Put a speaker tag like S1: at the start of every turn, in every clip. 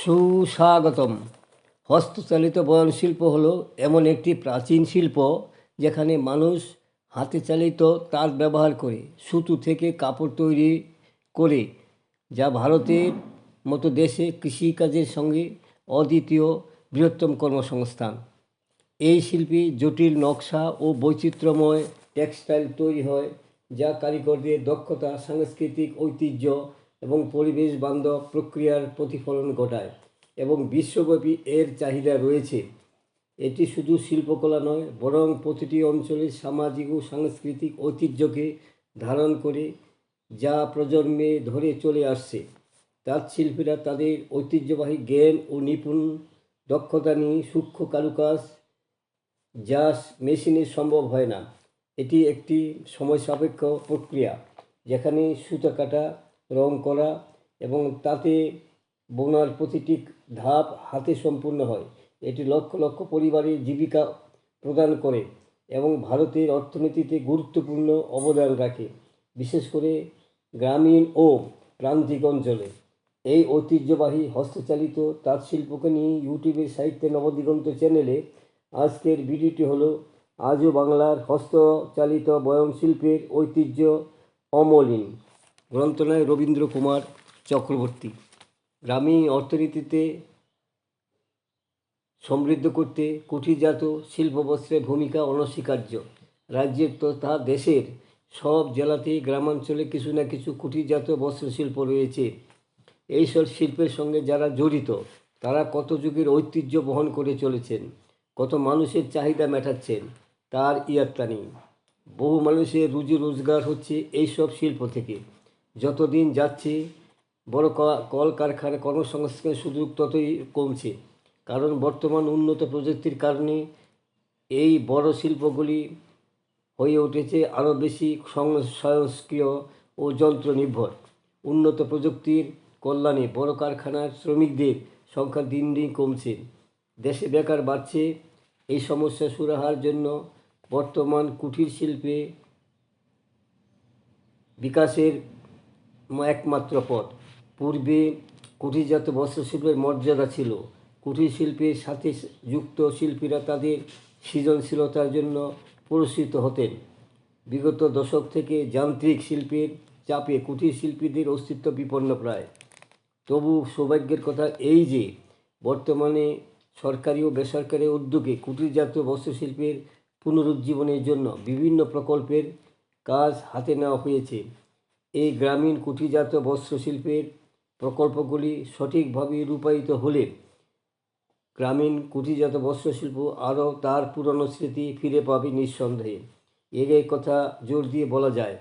S1: সুস্বাগতম। হস্তচালিত বয়ন শিল্প হলো এমন একটি প্রাচীন শিল্প যেখানে মানুষ হাতে চালিত তার ব্যবহার করে, সুতো থেকে কাপড় তৈরি করে, যা ভারতের মতো দেশে কৃষিকাজের সঙ্গে অদ্বিতীয় বৃহত্তম কর্মসংস্থান। এই শিল্পী জটিল নকশা ও বৈচিত্র্যময় টেক্সটাইল তৈরি হয়, যা কারিগরদের দক্ষতা, সাংস্কৃতিক ঐতিহ্য এবং পরিবেশ বান্ধব প্রক্রিয়ার প্রতিফলন ঘটায় এবং বিশ্বব্যাপী এর চাহিদা রয়েছে। এটি শুধু শিল্পকলা নয়, বরং প্রতিটি অঞ্চলের সামাজিক ও সাংস্কৃতিক ঐতিহ্যকে ধারণ করে যা প্রজন্মে ধরে চলে আসছে। তাঁত শিল্পীরা তাদের ঐতিহ্যবাহী জ্ঞান ও নিপুণ দক্ষতা নিয়ে সূক্ষ্ম কারুকাজ যা মেশিনে সম্ভব হয় না। এটি একটি সময় সাপেক্ষ প্রক্রিয়া, যেখানে সুতা কাটা রং করা এবং তাতে বোনার প্রতিটি ধাপ হাতে সম্পূর্ণ হয়। এটি লক্ষ লক্ষ পরিবারের জীবিকা প্রদান করে এবং ভারতের অর্থনীতিতে গুরুত্বপূর্ণ অবদান রাখে, বিশেষ করে গ্রামীণ ও প্রান্তিক অঞ্চলে। এই ঐতিহ্যবাহী হস্তচালিত তাঁত শিল্পকে নিয়ে ইউটিউবের সাহিত্যে নবদিগন্ত চ্যানেলে আজকের ভিডিওটি হলো আজও বাংলার হস্তচালিত বয়ন শিল্পের ঐতিহ্য অমলিন। গ্রন্থনায় রবীন্দ্র কুমার চক্রবর্তী। গ্রামীণ অর্থনীতিতে সমৃদ্ধ করতে কুঠিরজাত শিল্পবস্ত্রের ভূমিকা অনস্বীকার্য। রাজ্যের তথা দেশের সব জেলাতেই গ্রামাঞ্চলে কিছু না কিছু কুঠিরজাত বস্ত্রশিল্প রয়েছে। এইসব শিল্পের সঙ্গে যারা জড়িত, তারা কত যুগের ঐতিহ্য বহন করে চলেছেন, কত মানুষের চাহিদা মেটাচ্ছেন, তার ইয়াত্তা নেই। বহু মানুষের রুজি রোজগার হচ্ছে এইসব শিল্প থেকে। যতদিন যাচ্ছে, বড় কলকারখানা কর্মসংস্থানের সুযোগ ততই কমছে। কারণ বর্তমান উন্নত প্রযুক্তির কারণে এই বড় শিল্পগুলি হয়ে উঠেছে আরও বেশি সং- স্বয়ংক্রিয় ও যন্ত্র নির্ভর উন্নত প্রযুক্তির কল্যাণে বড় কারখানার শ্রমিকদের সংখ্যা দিন দিন কমছে। দেশে বেকার বাড়ছে, এই সমস্যা সুরাহার জন্য বর্তমান কুটির শিল্পে বিকাশের একমাত্র পথ। পূর্বে কুটিরজাত বস্ত্রশিল্পের মর্যাদা ছিল। কুটির শিল্পের সাথে যুক্ত শিল্পীরা তাদের সৃজনশীলতার জন্য পুরস্কৃত হতেন। বিগত দশক থেকে যান্ত্রিক শিল্পের চাপে কুটির শিল্পীদের অস্তিত্ব বিপন্ন প্রায়। তবু সৌভাগ্যের কথা এই যে, বর্তমানে সরকারি ও বেসরকারি উদ্যোগে কুটিরজাত বস্ত্রশিল্পের পুনরুজ্জীবনের জন্য বিভিন্ন প্রকল্পের কাজ হাতে নেওয়া হয়েছে। এই গ্রামীণ কুটিরজাত বস্ত্রশিল্পের প্রকল্পগুলি সঠিকভাবে রূপায়িত হলে গ্রামীণ কুটিরজাত বস্ত্রশিল্প আরও তার পুরনো স্মৃতি ফিরে পাবে নিঃসন্দেহে। এর কথা জোর দিয়ে বলা যায়।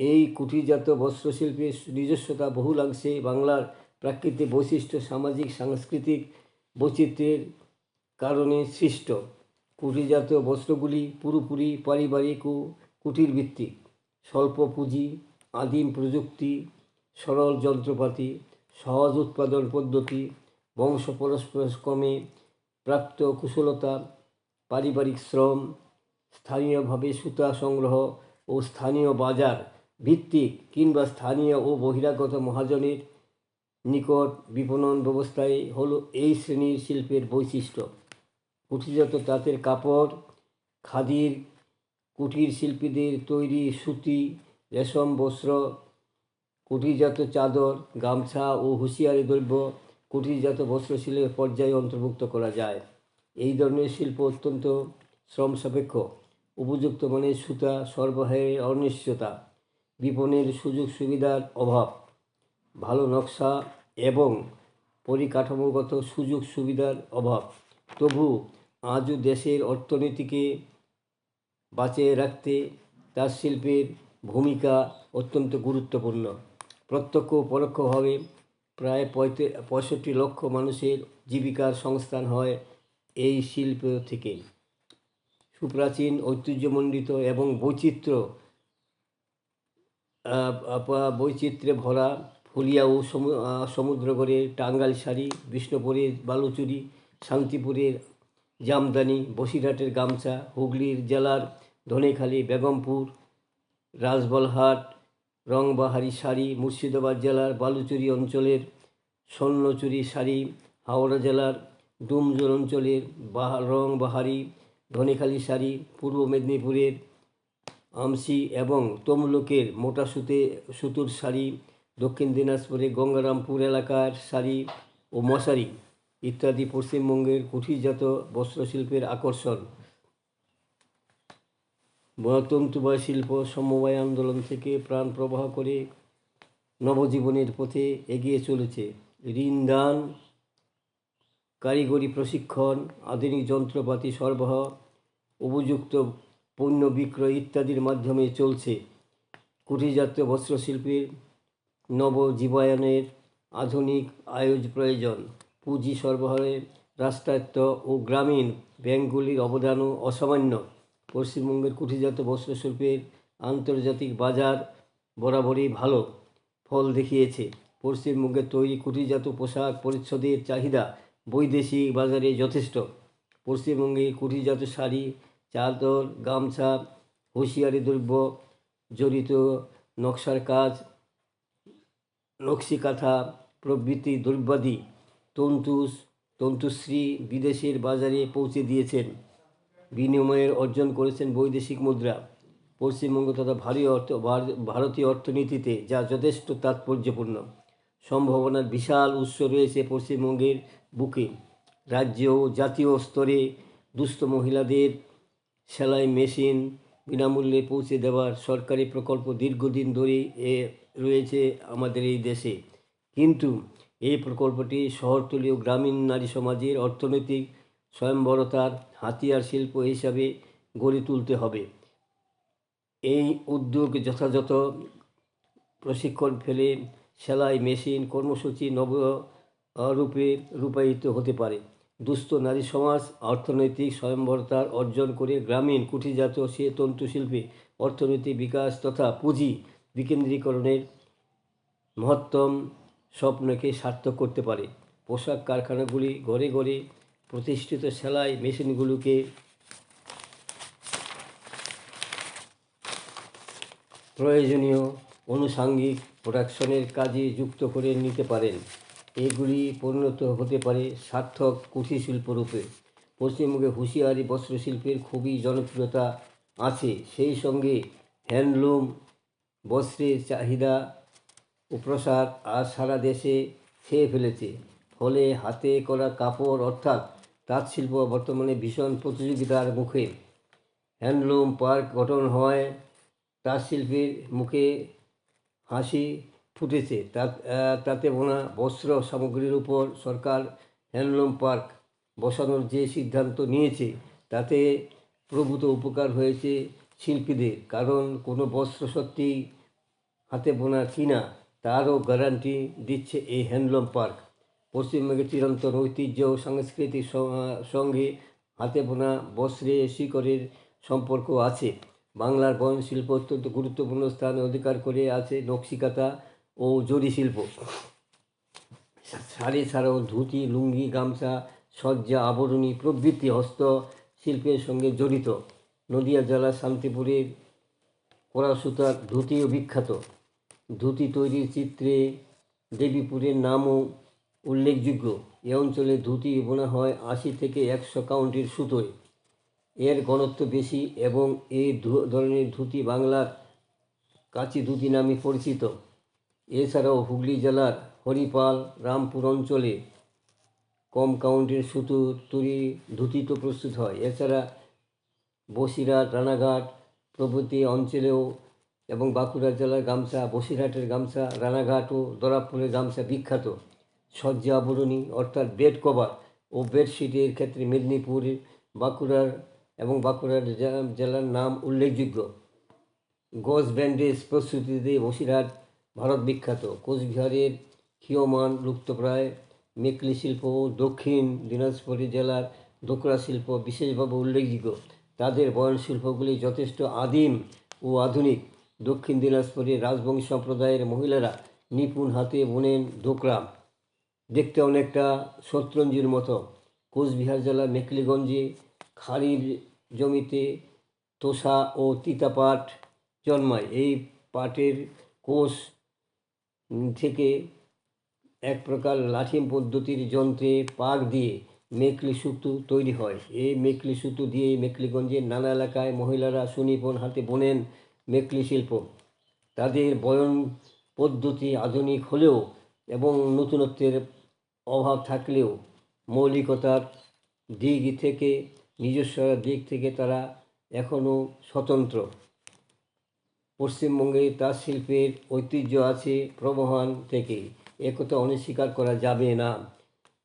S1: এই কুটিরজাত বস্ত্রশিল্পের নিজস্বতা বহুলাংশে বাংলার প্রাকৃতিক বৈশিষ্ট্য, সামাজিক, সাংস্কৃতিক বৈচিত্র্যের কারণে সৃষ্ট। কুটিরজাত বস্ত্রগুলি পুরোপুরি পারিবারিক ও কুটির ভিত্তিক স্বল্প পুঁজি আদিম প্রযুক্তি, সরল যন্ত্রপাতি, সহজ উৎপাদন পদ্ধতি, বংশ পরস্পরক্রমে প্রাপ্ত কুশলতা, পারিবারিক শ্রম, স্থানীয়ভাবে সুতা সংগ্রহ ও স্থানীয় বাজার ভিত্তিক কিংবা স্থানীয় ও বহিরাগত মহাজনের নিকট বিপণন ব্যবস্থায় হলো এই শ্রেণির শিল্পের বৈশিষ্ট্য। কুঠিরজাত তাঁতের কাপড়, খাদির, কুটির শিল্পীদের তৈরি সুতি রেশম, বস্ত্র, কুটিরজাত চাদর, গামছা ও হুঁশিয়ারি দ্রব্য কুটিরজাত বস্ত্রশিল্পের পর্যায়ে অন্তর্ভুক্ত করা যায়। এই ধরনের শিল্প অত্যন্ত শ্রম সাপেক্ষ উপযুক্ত মানের সুতা, সরবরাহের অনিশ্চয়তা বিপণের সুযোগ সুবিধার অভাব, ভালো নকশা এবং পরিকাঠামোগত সুযোগ সুবিধার অভাব। তবু আজও দেশের অর্থনীতিকে বাঁচিয়ে রাখতে তার শিল্পের ভূমিকা অত্যন্ত গুরুত্বপূর্ণ। প্রত্যক্ষ ও পরোক্ষভাবে প্রায় পঁয়ষট্টি লক্ষ মানুষের জীবিকার সংস্থান হয় এই শিল্প থেকে। সুপ্রাচীন ঐতিহ্যমণ্ডিত এবং বৈচিত্র্য বৈচিত্র্যে ভরা ফুলিয়া ও সমুদ্রগড়ের টাঙ্গাইল শাড়ি বিষ্ণুপুরের বালুচুরি, শান্তিপুরের জামদানি, বসিরহাটের গামছা, হুগলির জেলার ধনেখালি, বেগমপুর রাজবলহাট, রংবাহারি শাড়ি, মুর্শিদাবাদ জেলার বালুচুরি অঞ্চলের স্বর্ণচুরি শাড়ি, হাওড়া জেলার ডুমজোর অঞ্চলের বাহা রং বাহারি ধনেখালি শাড়ি, পূর্ব মেদিনীপুরের আমসি এবং তমলুকের মোটা সুতে সুতোর শাড়ি, দক্ষিণ দিনাজপুরে গঙ্গারামপুর এলাকার শাড়ি ও মশারি ইত্যাদি পশ্চিমবঙ্গের কুঠিরজাত বস্ত্রশিল্পের আকর্ষণ। তন্তুবায় শিল্প সমবায় আন্দোলন থেকে প্রাণ প্রবাহ করে নবজীবনের পথে এগিয়ে চলেছে। ঋণ দান, কারিগরি প্রশিক্ষণ, আধুনিক যন্ত্রপাতি সরবরাহ, উপযুক্ত পণ্য বিক্রয় ইত্যাদির মাধ্যমে চলছে। কুটিরজাত বস্ত্রশিল্পের নবজীবায়নের আধুনিক আয়োজ প্রয়োজন। পুঁজি সরবরাহে রাষ্ট্রায়ত্ত ও গ্রামীণ ব্যাংকগুলির অবদানও অসামান্য। পশ্চিমবঙ্গের কুটিরজাত বস্ত্রশিল্পের আন্তর্জাতিক বাজার বরাবরই ভালো ফল দেখিয়েছে। পশ্চিমবঙ্গের তৈরি কুটিরজাত পোশাক পরিচ্ছদের চাহিদা বৈদেশিক বাজারে যথেষ্ট। পশ্চিমবঙ্গে কুটিরজাত শাড়ি, চাদর, গামছা, হুঁশিয়ারি দ্রব্য, জড়িত নকশার কাজ নকশি কাঁথা প্রভৃতি দ্রব্যাদি তন্তুস, তন্তুশ্রী বিদেশের বাজারে পৌঁছে দিয়েছেন। বিনিময়ের অর্জন করেছেন বৈদেশিক মুদ্রা, পশ্চিমবঙ্গ তথা ভারী অর্থ ভারতীয় অর্থনীতিতে, যা যথেষ্ট তাৎপর্যপূর্ণ। সম্ভাবনার বিশাল উৎস রয়েছে পশ্চিমবঙ্গের বুকে। রাজ্য ও জাতীয় স্তরে দুস্থ মহিলাদের সেলাই মেশিন বিনামূল্যে পৌঁছে দেওয়ার সরকারি প্রকল্প দীর্ঘদিন ধরে এ, রয়েছে আমাদের এই দেশে। কিন্তু এই প্রকল্পটি শহরতলি ও গ্রামীণ নারী সমাজের অর্থনৈতিক স্বয়ংবরতার হাতিয়ার শিল্প হিসাবে গড়ে তুলতে হবে। এই উদ্যোগ যথাযথ প্রশিক্ষণ ফেলে সেলাই মেশিন, কর্মসূচি নব রূপে রূপায়িত হতে পারে। দুস্থ নারী সমাজ অর্থনৈতিক স্বয়ংবরতার অর্জন করে গ্রামীণ কুটিরজাত সে তন্তুশিল্পে অর্থনৈতিক বিকাশ তথা পুঁজি বিকেন্দ্রীকরণের মহত্তম স্বপ্নকে সার্থক করতে পারে। পোশাক কারখানাগুলি ঘরে ঘরে প্রতিষ্ঠিত সেলাই মেশিনগুলোকে প্রয়োজনীয় আনুষাঙ্গিক প্রোডাকশনের কাজে যুক্ত করে নিতে পারেন। এগুলি পরিণত হতে পারে সার্থক কুঠির শিল্পরূপে পশ্চিমবঙ্গে হুঁশিয়ারি বস্ত্রশিল্পের খুবই জনপ্রিয়তা আছে। সেই সঙ্গে হ্যান্ডলুম, বস্ত্রের চাহিদা ও প্রসার আর সারা দেশে ছেয়ে ফেলেছে। ফলে হাতে করা কাপড় অর্থাৎ তাঁত শিল্প বর্তমানে ভীষণ প্রতিযোগিতার মুখে। হ্যান্ডলুম, পার্ক, গঠন হওয়ায় তাঁত শিল্পীর মুখে হাসি ফুটেছে। তাতে বোনা বস্ত্র সামগ্রীর উপর সরকার হ্যান্ডলুম, পার্ক বসানোর যে সিদ্ধান্ত নিয়েছে, তাতে প্রভূত উপকার হয়েছে শিল্পীদের। কারণ কোনো বস্ত্র সত্যিই হাতে বোনা কিনা, তারও গ্যারান্টি দিচ্ছে এই হ্যান্ডলুম, পার্ক। পশ্চিমবঙ্গের চিরন্তন ঐতিহ্য ও সাংস্কৃতিক স- সঙ্গে হাতে বোনা বস্ত্রে শিকড়ের সম্পর্ক আছে। বাংলার বয়ন শিল্প অত্যন্ত গুরুত্বপূর্ণ স্থান অধিকার করে আছে নকশিকাতা ও জরি শিল্প শাড়ি ছাড়াও ধুতি, লুঙ্গি, গামছা সজ্জা আবরণী প্রভৃতি হস্ত শিল্পের সঙ্গে জড়িত। নদিয়া জেলার শান্তিপুরের কড়া সুতার ধুতিও বিখ্যাত। ধুতি তৈরির চিত্রে দেবীপুরের নামও উল্লেখযোগ্য, এ অঞ্চলে ধুতি বোনা হয় আশি থেকে একশো কাউন্টির সুতোয়। এর ঘনত্ব বেশি এবং এই ধরনের ধুতি বাংলার কাচি ধুতি নামে পরিচিত। এছাড়াও হুগলি জেলার হরিপাল, রামপুর অঞ্চলে কম কাউন্টের সুতো, তৈরি, ধুতি তো প্রস্তুত হয়। এছাড়া বসিরহাট, রানাঘাট প্রভৃতি অঞ্চলেও এবং বাঁকুড়া জেলার গামছা, বসিরহাটের গামছা, রানাঘাট ও দরাবপুরের গামছা বিখ্যাত। সজ্জা আবরণী অর্থাৎ বেড কভার ও বেডশিটের ক্ষেত্রে মেদিনীপুরের বাঁকুড়ার এবং বাঁকুড়ার জেলার নাম উল্লেখযোগ্য। গজ ব্যান্ডেজ প্রস্তুতিতে বসিরহাট, ভারত বিখ্যাত। কোচবিহারের ক্ষীয়মান লুপ্তপ্রায় মেকলি শিল্প দক্ষিণ দিনাজপুর জেলার দোকরা শিল্প বিশেষভাবে উল্লেখযোগ্য। তাদের বয়ন শিল্পগুলি যথেষ্ট আদিম ও আধুনিক। দক্ষিণ দিনাজপুরের রাজবংশী সম্প্রদায়ের মহিলারা নিপুণ হাতে বোনেন দোকরা দেখতে অনেকটা শতরঞ্জির মতো। কোচবিহার জেলার মেকলিগঞ্জে খাড়ির জমিতে তোষা ও তিতা পাট জন্মায়। এই পাটের কোষ থেকে এক প্রকার লাঠিম পদ্ধতির যন্ত্রে পাক দিয়ে মেকলি সুতো তৈরি হয়। এই মেকলি সুতো দিয়ে মেকলিগঞ্জের নানা এলাকায় মহিলারা সুনিপন হাতে বোনেন মেকলি শিল্প। তাদের বয়ন পদ্ধতি আধুনিক হলেও এবং নতুনত্বের অভাব থাকলেও মৌলিকতার দিক থেকে, নিজস্ব দিক থেকে তারা এখনও স্বতন্ত্র। পশ্চিমবঙ্গে তাঁত শিল্পের ঐতিহ্য আছে প্রবহমান থেকে। একথা অস্বীকার করা যাবে না।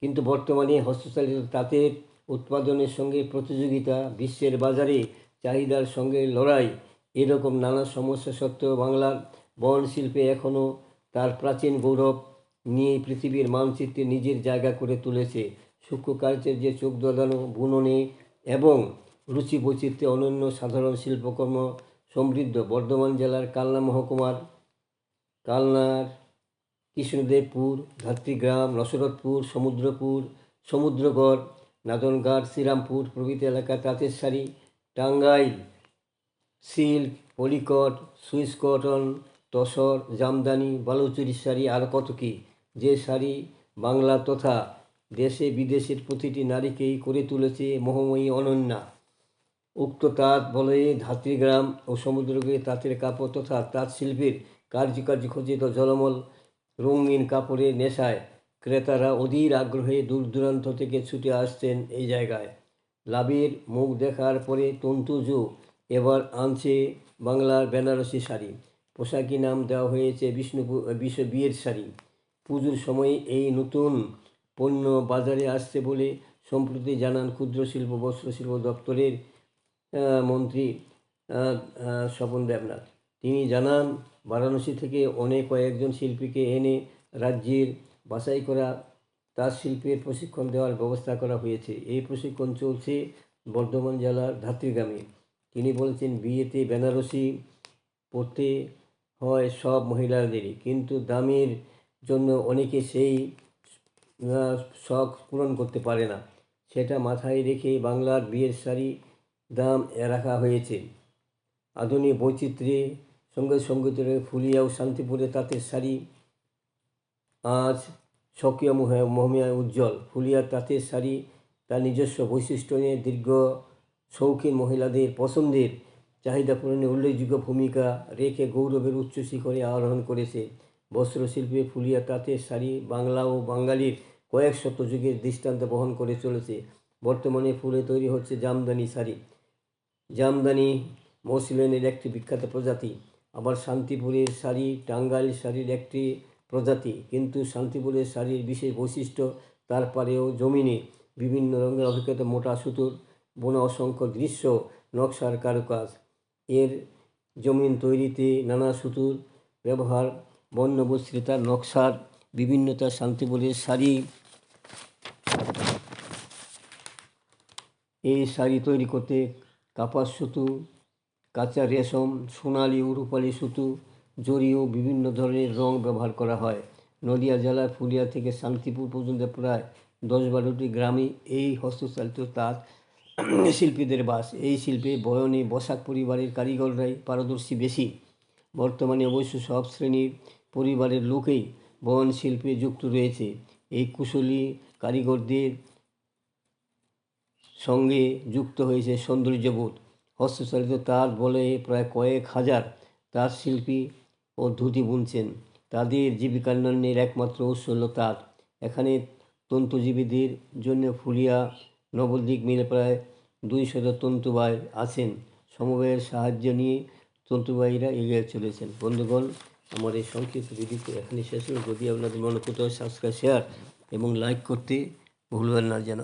S1: কিন্তু বর্তমানে হস্তচালিত তাঁতের উৎপাদনের সঙ্গে প্রতিযোগিতা, বিশ্বের বাজারে চাহিদার সঙ্গে লড়াই, এরকম নানা সমস্যা সত্ত্বেও বাংলার বন শিল্পে এখনও তার প্রাচীন গৌরব নিয়ে পৃথিবীর মানচিত্রে নিজের জায়গা করে তুলেছে। সূক্ষ্ম কার্যের যে চোখ দোলানো, বুননে এবং রুচি বৈচিত্র্যে অনন্য সাধারণ শিল্পকর্ম সমৃদ্ধ। বর্ধমান জেলার কালনা মহকুমার, কালনার কৃষ্ণদেবপুর, ধাত্রীগ্রাম নসরতপুর সমুদ্রপুর, সমুদ্রগড়, নাদনঘাট, শ্রীরামপুর প্রভৃতি এলাকা তাঁতের sari, Tangail, silk, polycot, Swiss cotton, tussar, Jamdani, Baluchari sari, আর কত কী। যে শাড়ি বাংলা তথা দেশে বিদেশের প্রতিটি নারীকেই করে তুলেছে মোহময়ী অনন্যা। উক্ত তাঁত বলে ধাত্রীগ্রাম ও সমুদ্রকে তাঁতের কাপড় তথা তাঁত শিল্পীর কার্যকার্য খচিত জলমল রঙিন কাপড়ের নেশায় ক্রেতারা অধীর আগ্রহে দূর দূরান্ত থেকে ছুটে আসছেন এই জায়গায়। লাভের মুখ দেখার পরে তন্তুজু এবার আনছে বাংলার বেনারসি শাড়ি। পোশাকি নাম দেওয়া হয়েছে বিষ্ণুপুর বিশ্ব বিয়ের শাড়ি। পুজোর সময় এই নতুন পণ্য বাজারে আসছে বলে সম্প্রতি জানান ক্ষুদ্র শিল্প, বস্ত্র শিল্প দপ্তরের মন্ত্রী স্বপন দেবনাথ। তিনি জানান, বারাণসী থেকে অনেক কয়েকজন শিল্পীকে এনে রাজ্যের বাছাই করা তাঁত শিল্পের প্রশিক্ষণ দেওয়ার ব্যবস্থা করা হয়েছে। এই প্রশিক্ষণ চলছে বর্ধমান জেলার ধাত্রীগ্রামে। তিনি বলেছেন, বিয়েতে বেনারসি পড়তে হয় সব মহিলাদেরই, কিন্তু দামের জন্য অনেকে সেই শখ পূরণ করতে পারে না। সেটা মাথায় রেখে বাংলার বিয়ের শাড়ি দাম রাখা হয়েছে। আধুনিক বৈচিত্র্যে সঙ্গে সঙ্গীতের ফুলিয়া ও শান্তিপুরে তাঁতের শাড়ি আজ স্বকীয় মহ- মহিমায় উজ্জ্বল। ফুলিয়ার তাঁতের শাড়ি তার নিজস্ব বৈশিষ্ট্য নিয়ে দীর্ঘ শৌখিন মহিলাদের পছন্দের চাহিদা পূরণে উল্লেখযোগ্য ভূমিকা রেখে গৌরবের উচ্চ শিখরে আরোহণ করেছে। বস্ত্রশিল্পে ফুলিয়া তাঁতের শাড়ি, বাংলা ও বাঙালির কয়েক শত যুগের দৃষ্টান্ত বহন করে চলেছে। বর্তমানে ফুলে তৈরি হচ্ছে জামদানি শাড়ি। জামদানি মসলিনের একটি বিখ্যাত প্রজাতি। আবার শান্তিপুরের শাড়ি, টাঙ্গাইল শাড়ির একটি প্রজাতি। কিন্তু শান্তিপুরের শাড়ির বিশেষ বৈশিষ্ট্য তারপরেও জমিনে বিভিন্ন রঙের অভিজ্ঞতা, মোটা সুতোর বোনা অসংখ্য দৃশ্য, নকশার কারুকাজ। এর জমিন তৈরিতে নানা সুতোর ব্যবহার বর্ণবস্ত্রিতার নকশার বিভিন্নতা শান্তিপুরের শাড়ি এই শাড়ি তৈরি করতে কাপাস সুতো, কাঁচা রেশম, সোনালি ও রূপালি সুতো, জরি ও বিভিন্ন ধরনের রং ব্যবহার করা হয়। নদিয়া জেলার ফুলিয়া থেকে শান্তিপুর পর্যন্ত প্রায় দশ বারোটি গ্রামে এই হস্তচালিত তাঁত শিল্পীদের বাস। এই শিল্পে বয়নে বসাক পরিবারের কারিগররাই পারদর্শী বেশি। বর্তমানে অবশ্য সব শ্রেণির পরিবারের লোকেই বয়ন শিল্পে যুক্ত রয়েছে। এই কুশলী কারিগরদের সঙ্গে যুক্ত হয়েছে সৌন্দর্যবোধ। হস্তচালিত তাঁত বলে প্রায় কয়েক হাজার তাঁত শিল্পী ও ধুতি বুনছেন। তাদের জীবিকান্নের একমাত্র উৎস হল তাঁত এখানে তন্তুজীবীদের জন্য ফুলিয়া নবদ্বীপ মিলে প্রায় দুই শত তন্তুবাই আছেন। সমবায়ের সাহায্য নিয়ে তন্তুবাহীরা এগিয়ে চলেছেন। বন্ধুগণ আমার এই সংক্ষিপ্ত ভিডিওটি এখানে শেষ হলো যদি আপনাদের মনে কোথাও সাবস্ক্রাইব শেয়ার এবং লাইক করতে ভুলবেন না যেন।